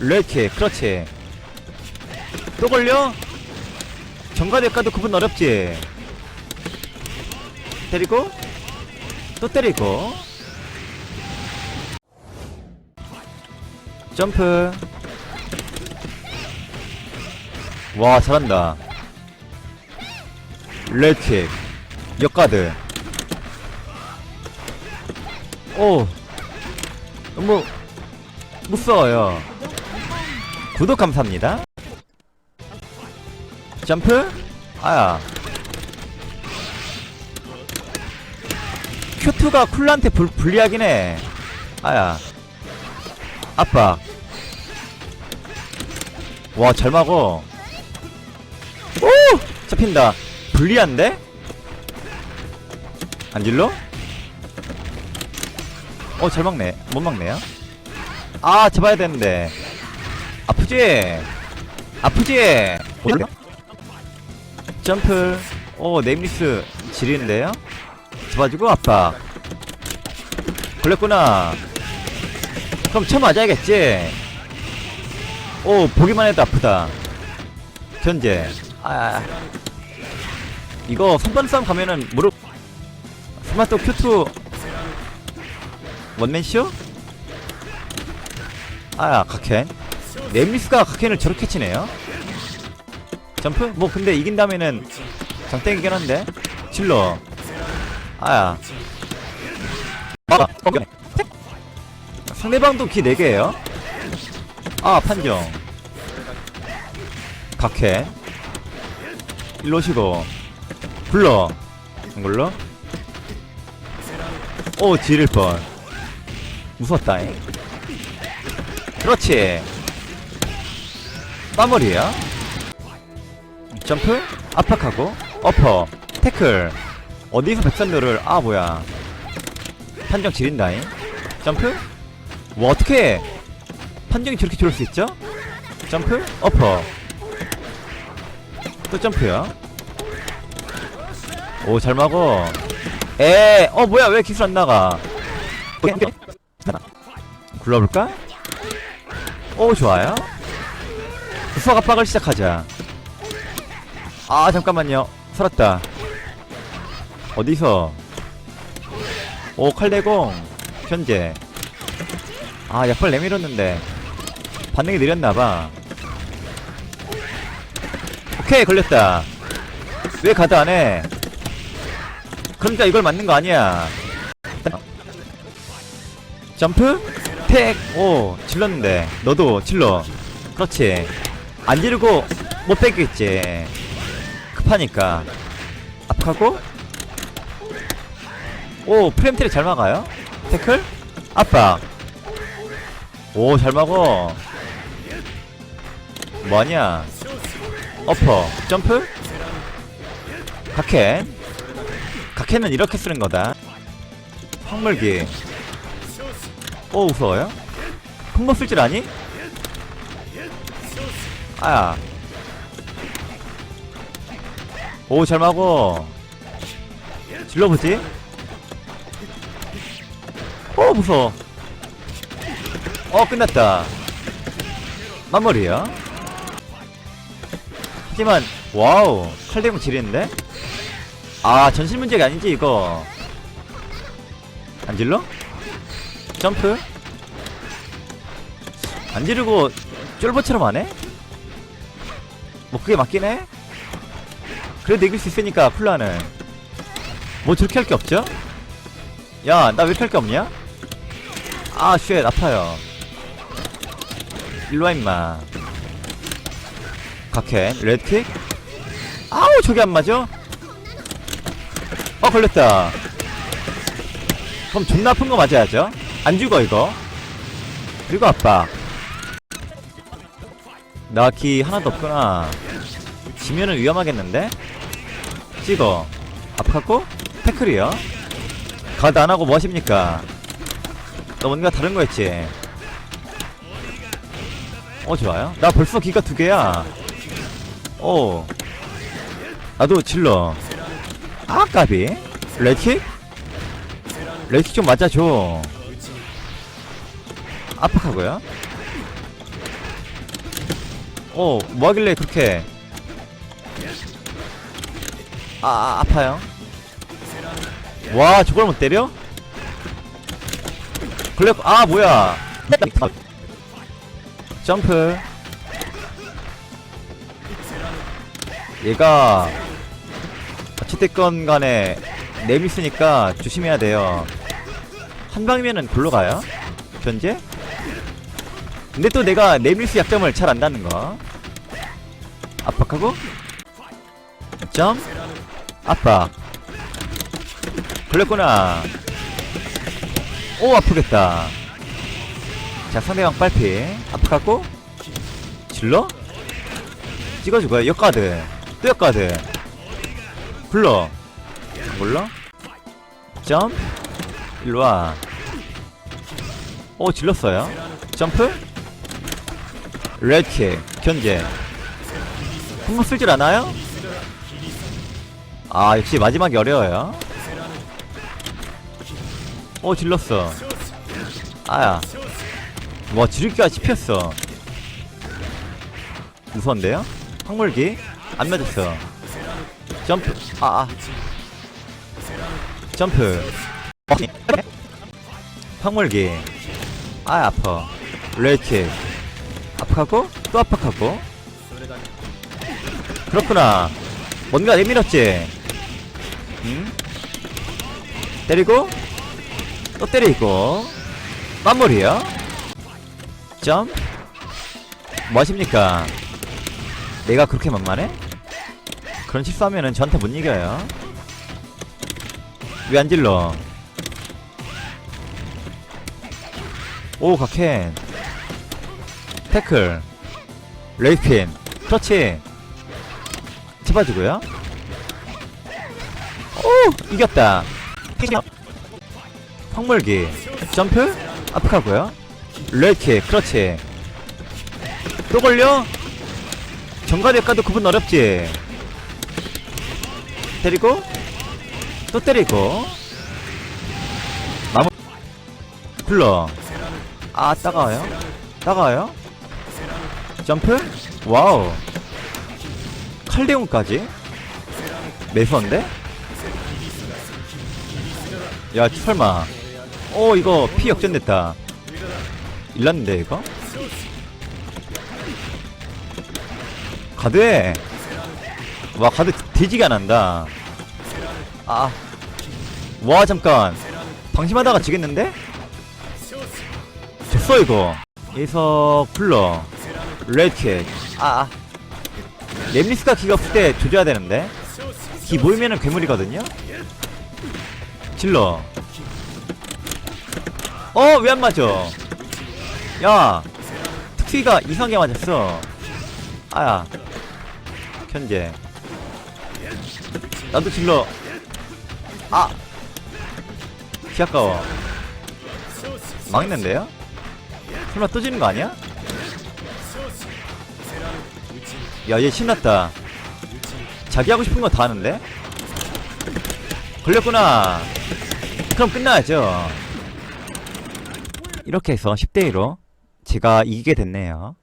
레이킥 그렇지. 또 걸려? 정가 대가도 구분 어렵지. 때리고? 또 때리고. 점프. 와 잘한다. 레이킥 역가드. 오. 너무 무서워요 구독 감사합니다. 점프? 아야. 큐트가 쿨한테 불, 불리하긴 해. 아야. 아빠. 와 잘 막어. 오! 잡힌다. 불리한데? 안 질러? 어 잘 막네. 못 막네요. 아 잡아야 되는데 아프지? 아프지? 점프 오 네임리스 지리는데요? 잡아주고 아빠 걸렸구나. 그럼 쳐 맞아야겠지? 오 보기만 해도 아프다. 견제. 아. 이거 선반 싸움 가면은 무릎 스마트 큐트 원맨쇼? 아야 각켄 네임리스가 각켄을 저렇게 치네요. 점프? 뭐 근데 이긴다면은 장땡이긴 한데. 질러 아야. 어, 상대방도 기 4개에요. 아 판정. 각해. 일로 오시고. 불러. 안 굴러 오 지릴 뻔. 무섭다잉. 그렇지 마무리야 점프 압박하고 어퍼 태클. 어디서 백선료를 아 뭐야. 판정 지린다잉. 점프. 뭐 어떻게 판정이 저렇게 좋을 수 있죠? 점프 어퍼. 또 점프야 오 잘 막어. 에어 뭐야. 왜 기술 안 나가? 굴러볼까? 오 좋아요 수학 압박을 시작하자. 아 잠깐만요. 살았다. 어디서? 오 칼대공. 현재. 아 약발 내밀었는데. 반응이 느렸나봐. 오케이 걸렸다. 왜 가드 안해? 그러니까 이걸 맞는 거 아니야. 점프? 택 오 질렀는데. 너도 질러. 그렇지 안 지르고 못 뺏겠지. 급하니까. 압하고? 오 프렘트리 잘 막아요? 태클? 압박. 오 잘 막어. 뭐하냐? 어퍼. 점프? 각캔 각캔은 이렇게 쓰는 거다. 황물기. 오 무서워요? 콤보 쓸 줄 아니? 아야. 오 잘 막어. 질러보지? 오 무서워. 어 끝났다. 마무리야? 하지만 와우 칼대공 지리는데? 아 전신 문제가 아니지 이거. 안 질러? 점프? 안 지르고 쫄보처럼 하네? 뭐 그게 맞긴 해? 그래도 이길 수 있으니까 쿨라는. 뭐 저렇게 할 게 없죠? 야 나 왜 이렇게 할 게 없냐? 아쉣 아파요. 일로와 임마. 각해 레드킥 아우 저게 안 맞아? 어 걸렸다. 그럼 존나 아픈 거 맞아야죠? 안 죽어 이거. 그리고 아빠 나키 하나도 없구나? 지면은 위험하겠는데? 찍어. 압하고 태클이요? 가드 안하고 뭐 하십니까? 너 뭔가 다른 거 했지? 어 좋아요. 나 벌써 기가 두 개야. 오 나도 질러. 아 까비. 레킥? 레킥 좀 맞아줘. 압박하고요 어, 뭐 하길래 그렇게. 아, 아 아파요. 와, 저걸 못 때려? 그래, 아, 뭐야. 점프. 얘가, 어찌됐건 간에, 내밀으니까 조심해야 돼요. 한 방이면은 골로 가요? 견제? 근데 또 내가 네밀스 약점을 잘 안다는 거. 압박하고 점 압박. 걸렸구나. 오 아프겠다. 자 상대방 빨피 압박하고 질러 찍어주고요. 역가드 또 역가드 불러 몰라? 점 일로와. 오 질렀어요. 점프 레드킥 견제. 한번 쓸줄 아나요? 아 역시 마지막이 어려워요. 오 질렀어. 아야. 와 지르기가 씹혔어. 무서운데요? 황물기? 안 맞았어. 점프. 아아. 점프. 황물기. 아 아파. 레드킥 압박하고 또 압박하고. 그렇구나. 뭔가 내밀었지? 응? 때리고 또 때리고. 마무리요. 점. 뭐하십니까? 내가 그렇게 만만해? 그런 실수하면은 저한테 못 이겨요. 왜 안 질러? 오 각캔 태클. 레이핀. 그렇지 잡아주고요. 오 이겼다. 황물기. 점프. 압박하고요. 레이킥 그렇지 또 걸려? 정가력과도 구분 어렵지. 때리고 또 때리고. 마무 불러. 아 따가워요? 따가워요 점프? 와우. 칼데온까지? 매서운데? 야 설마. 오 이거 피 역전됐다. 일났는데 이거? 가드에 와 가드 뒤지게 안 한다. 아 와 잠깐. 방심하다가 지겠는데? 졌어 이거. 여기서 불러 레드킥 아, 아. 렘리스가 기가 없을 때 조져야 되는데. 기 모이면은 괴물이거든요. 질러. 어 왜 안 맞아? 야 특수기가 이상하게 맞았어. 아야. 현재. 나도 질러. 아. 기 아까워. 망했는데요? 설마 또 지는 거 아니야? 야 얘 신났다. 자기 하고 싶은 거 다 하는데? 걸렸구나. 그럼 끝나야죠. 이렇게 해서 10대1로 제가 이기게 됐네요